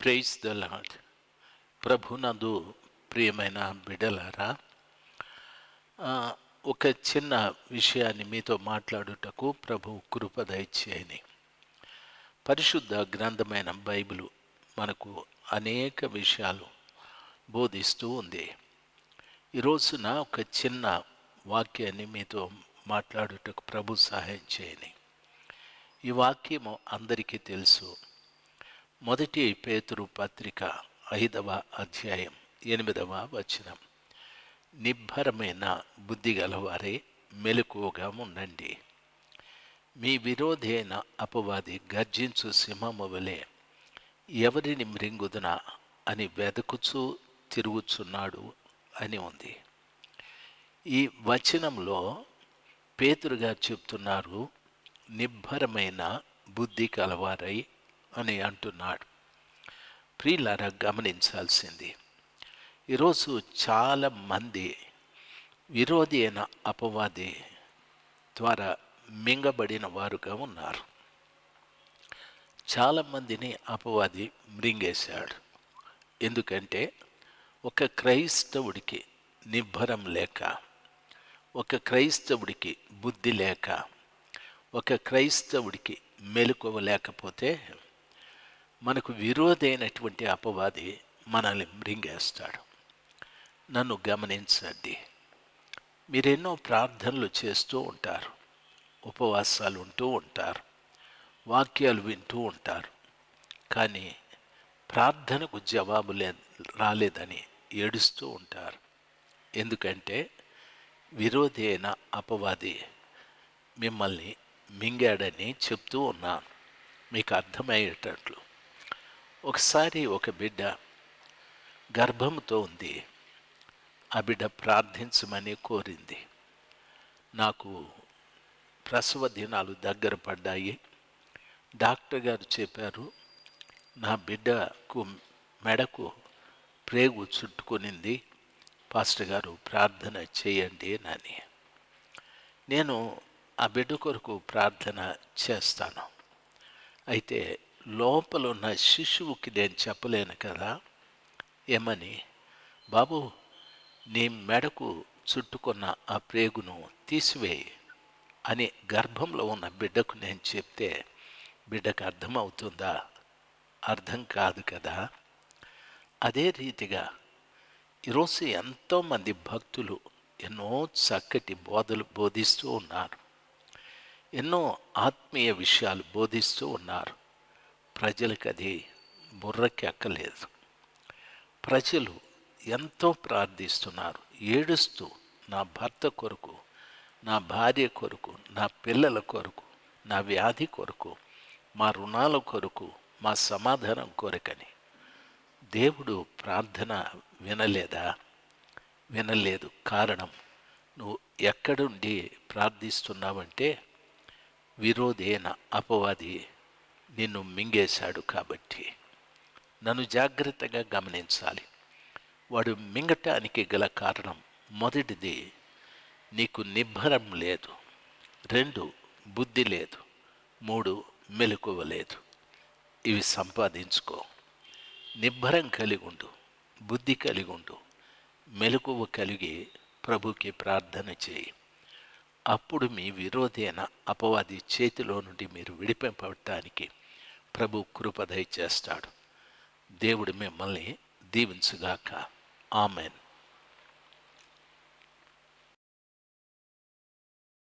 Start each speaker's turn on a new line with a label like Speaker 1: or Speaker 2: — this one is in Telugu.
Speaker 1: ప్రైజ్ ద లాడ్ ప్రభునందు ప్రియమైన బిడలారా ఒక చిన్న విషయాన్ని మీతో మాట్లాడుటకు ప్రభు కృపదయచేయని పరిశుద్ధ గ్రంథమైన బైబిల్ మనకు అనేక విషయాలు బోధిస్తూ ఉంది. ఈ రోజున ఒక చిన్న వాక్యాన్ని మీతో మాట్లాడుటకు ప్రభు సహాయం చేయని ఈ వాక్యము అందరికీ తెలుసు. మొదటి పేతురు పత్రిక ఐదవ అధ్యాయం ఎనిమిదవ వచనం. నిబ్బరమైన బుద్ధి గలవారే మెలకువగా ఉండండి. మీ విరోధి అయిన అపవాది గర్జించు సింహము వలె ఎవరిని మృంగుదునా అని వెదకుచూ తిరుగుచున్నాడు అని ఉంది. ఈ వచనంలో పేతురుగా చెప్తున్నారు నిబ్బరమైన బుద్ధి కలవారై అని అంటున్నాడు. ప్రియులారా గమనించాల్సింది. ఈరోజు చాలా మంది విరోధి అయిన అపవాది ద్వారా మింగబడిన వారుగా ఉన్నారు. చాలామందిని అపవాది మృంగేశాడు. ఎందుకంటే ఒక క్రైస్తవుడికి నిబ్బరం లేక ఒక క్రైస్తవుడికి బుద్ధి లేక ఒక క్రైస్తవుడికి మెలకువ లేకపోతే మనకు విరోధైనటువంటి అపవాది మనల్ని మృంగేస్తాడు. నన్ను గమనించండి. మీరెన్నో ప్రార్థనలు చేస్తూ ఉంటారు. ఉపవాసాలు ఉంటూ ఉంటారు. వాక్యాలు వింటూ ఉంటారు. కానీ ప్రార్థనకు జవాబు లే రాలేదని ఏడుస్తూ ఉంటారు. ఎందుకంటే విరోధి అయిన అపవాది మిమ్మల్ని మింగాడని చెప్తూ ఉన్నాను. మీకు అర్థమయ్యేటట్లు. ఒకసారి ఒక బిడ్డ గర్భంతో ఉంది. ఆ బిడ్డ ప్రార్థించమని కోరింది. నాకు ప్రసవ దినాలు దగ్గర పడ్డాయి. డాక్టర్ గారు చెప్పారు నా బిడ్డకు మెడకు ప్రేగు చుట్టుకునింది. పాస్టర్ గారు ప్రార్థన చేయండి అని. నేను ఆ బిడ్డ కొరకు ప్రార్థన చేస్తాను. అయితే లోపల ఉన్న శిశువుకి నేను చెప్పలేను కదా? ఏమని? బాబు నీ మెడకు చుట్టుకున్న ఆ ప్రేగును తీసివేయి అని గర్భంలో ఉన్న బిడ్డకు నేను చెప్తే బిడ్డకు అర్థమవుతుందా? అర్థం కాదు కదా? అదే రీతిగా ఈరోజు ఎంతోమంది భక్తులు ఎన్నో చక్కటి బోధలు బోధిస్తూ ఉన్నారు. ఎన్నో ఆత్మీయ విషయాలు బోధిస్తూ ఉన్నారు. ప్రజలకు అది బుర్రకి ఎక్కలేదు ప్రజలు ఎంతో ప్రార్థిస్తున్నారు. ఏడుస్తూ నా భర్త కొరకు నా భార్య కొరకు నా పిల్లల కొరకు నా వ్యాధి కొరకు మా రుణాల కొరకు మా సమాధానం కొరకని. దేవుడు ప్రార్థన వినలేదా? వినలేదు. కారణం నువ్వు ఎక్కడుండి ప్రార్థిస్తున్నావంటే విరోధేన అపవాది నిన్ను మింగేశాడు కాబట్టి. నన్ను జాగ్రత్తగా గమనించాలి. వాడు మింగటానికి గల కారణం మొదటిది నీకు నిబ్బరం లేదు. రెండు బుద్ధి లేదు. మూడు మెలకువ లేదు. ఇవి సంపాదించుకో. నిబ్బరం కలిగి ఉండు బుద్ధి కలిగి ఉండు. మెలకువ కలిగి ప్రభుకి ప్రార్థన చేయి. అప్పుడు మీ విరోధైన అపవాది చేతిలో నుండి మీరు విడిపింపబడటానికి ప్రభు కృపదయ చేస్తాడు దేవుడు మిమ్మల్ని దీవించుగాక. ఆమెన్.